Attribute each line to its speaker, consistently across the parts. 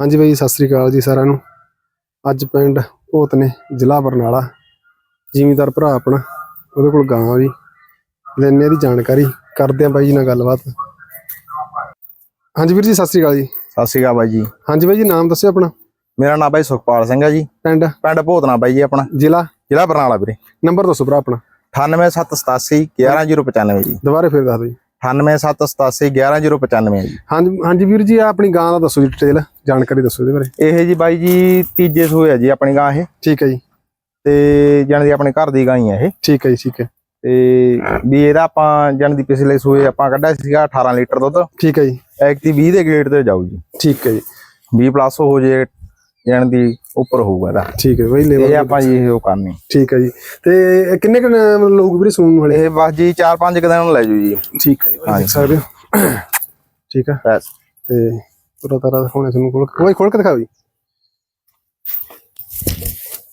Speaker 1: ਹਾਂਜੀ ਬਾਈ ਸਤਿ ਸ੍ਰੀ ਅਕਾਲ ਜੀ ਸਾਰਿਆਂ ਨੂੰ। ਅੱਜ ਪਿੰਡ ਭੋਤ ਨੇ ਜ਼ਿਲ੍ਹਾ ਬਰਨਾਲਾ ਜ਼ਿਮੀਂਦਾਰ ਭਰਾ ਆਪਣਾ ਉਹਦੇ ਕੋਲ ਗਾਂ ਵੀ। ਲੈਣੇ ਦੀ ਜਾਣਕਾਰੀ ਕਰਦੇ ਆ ਬਾਈ ਜੀ ਨਾਲ ਗੱਲਬਾਤ। ਹਾਂਜੀ ਵੀਰ ਜੀ ਸਤਿ ਸ੍ਰੀ ਅਕਾਲ ਜੀ।
Speaker 2: ਸਤਿ ਸ਼੍ਰੀ ਅਕਾਲ ਬਾਈ ਜੀ।
Speaker 1: ਹਾਂਜੀ ਬਾਈ ਜੀ ਨਾਮ ਦੱਸਿਓ ਆਪਣਾ।
Speaker 2: ਮੇਰਾ ਨਾਮ ਬਾਈ ਸੁਖਪਾਲ ਸਿੰਘ ਹੈ ਜੀ।
Speaker 1: ਪਿੰਡ?
Speaker 2: ਪਿੰਡ ਭੋਤਨਾ ਬਾਈ ਜੀ ਆਪਣਾ।
Speaker 1: ਜ਼ਿਲ੍ਹਾ?
Speaker 2: ਜ਼ਿਲ੍ਹਾ ਬਰਨਾਲਾ ਵੀਰੇ।
Speaker 1: ਨੰਬਰ ਦੱਸੋ ਭਰਾ ਆਪਣਾ।
Speaker 2: 98787 11095 ਜੀ।
Speaker 1: ਦੁਬਾਰੇ ਫਿਰ ਦੱਸ ਦਿਓ ਜੀ।
Speaker 2: 98787 11095 ਜੀ।
Speaker 1: ਹਾਂਜੀ ਹਾਂਜੀ ਵੀਰ ਜੀ ਆਪਣੀ ਗਾਂ ਦਾ ਦੱਸੋ ਜੀ ਡਿਟੇਲ ਜਾਣਕਾਰੀ ਦੱਸੋ ਇਹਦੇ ਬਾਰੇ।
Speaker 2: ਇਹ ਜੀ ਬਾਈ ਜੀ ਤੀਜੇ ਸੂਏ ਜੀ ਆਪਣੀ ਗਾਂ ਇਹ।
Speaker 1: ਠੀਕ ਹੈ ਜੀ।
Speaker 2: ਤੇ ਜਾਣੀ ਦੀ ਆਪਣੇ ਘਰ ਦੀ ਗਾਂ ਹੀ ਹੈ ਇਹ।
Speaker 1: ਠੀਕ ਹੈ ਜੀ ਠੀਕ ਹੈ।
Speaker 2: ਤੇ ਵੀ ਇਹਦਾ ਆਪਾਂ ਜਾਣੀ ਦੀ ਪਿਛਲੇ ਸੂਏ ਆਪਾਂ ਕੱਢਿਆ ਸੀਗਾ 18 ਲੀਟਰ ਦੁੱਧ।
Speaker 1: ਠੀਕ ਹੈ ਜੀ।
Speaker 2: ਐਕਟੀ 20 ਦੇ ਗ੍ਰੇਡ ਤੇ ਜਾਊ ਜੀ।
Speaker 1: ਠੀਕ ਹੈ ਜੀ।
Speaker 2: 20 ਪਲੱਸ ਹੋ ਜੇ ਜਾਣੀ ਦੀ ਉੱਪਰ ਹੋਊਗਾ ਇਹਦਾ।
Speaker 1: ਠੀਕ ਹੈ ਬਾਈ
Speaker 2: ਇਹ
Speaker 1: ਲੈਵਲ
Speaker 2: ਆਪਾਂ ਜੀ ਇਹ ਕਰਨੀ
Speaker 1: ਠੀਕ ਹੈ ਜੀ। ਤੇ ਕਿੰਨੇ ਕਿੰਨੇ ਲੋਕ ਵੀਰੇ ਸੂਣ ਵਾਲੇ?
Speaker 2: ਇਹ ਬਸ ਜੀ 4-5 ਦਿਨ ਲੈ ਜੂ ਜੀ।
Speaker 1: ਠੀਕ ਹੈ ਜੀ ਦੇਖ ਸਕਦੇ ਹੋ। ਠੀਕ ਹੈ।
Speaker 2: ਬਸ।
Speaker 1: ਤੇ ਪੂਰਾ ਤਾਰਾ ਦਿਖਾਉਣੇ ਤੁਹਾਨੂੰ ਖੋਲ ਕੋਈ ਖੋਲ ਕੇ ਦਿਖਾਓ ਜੀ।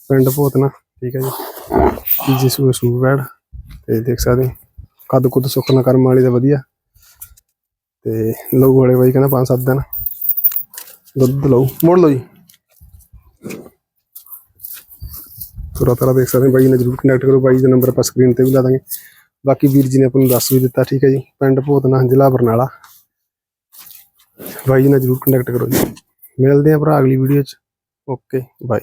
Speaker 1: ਪਿੰਡ ਭੋਤਨਾ ਠੀਕ ਹੈ ਜੀ। ਤੀਜੀ ਸੂਏ ਸੂ ਬੈੜ ਤੇ ਦੇਖ ਸਕਦੇ ਕੱਦ ਕੁੱਦ ਸੁੱਕਣਾ ਕਰਮ ਵਾਲੀ ਦਾ ਵਧੀਆ। ਤੇ ਲਊ ਵਾਲੇ ਬਾਈ ਕਹਿੰਦਾ ਪੰਜ ਸੱਤ ਦਿਨ। ਦੁੱਧ ਲਊ। ਮੋੜ ਲਓ ਜੀ। ਤੁਰਾ ਤਾਰਾ ਦੇਖ ਸਕਦੇ ਹੋ ਬਾਈ ਨਾਲ ਜਰੂਰ ਕਨੈਕਟ ਕਰੋ ਬਾਈ ਦਾ ਨੰਬਰ ਆਪਾਂ ਸਕਰੀਨ ਤੇ ਵੀ ਲਾ ਦਾਂਗੇ। ਬਾਕੀ ਵੀਰ ਜੀ ਨੇ ਆਪਾਂ ਨੂੰ ਦੱਸ ਵੀ ਦਿੱਤਾ, ਠੀਕ ਹੈ ਜੀ। ਪਿੰਡ ਭੋਤਨਾ, ਜ਼ਿਲ੍ਹਾ ਬਰਨਾਲਾ। ਬਾਈ ਜੀ ਨਾਲ ਜਰੂਰ ਕੰਟੈਕਟ ਕਰੋ ਜੀ। ਮਿਲਦੇ ਆ ਭਰਾ ਅਗਲੀ ਵੀਡੀਓ ਚ। Okay bye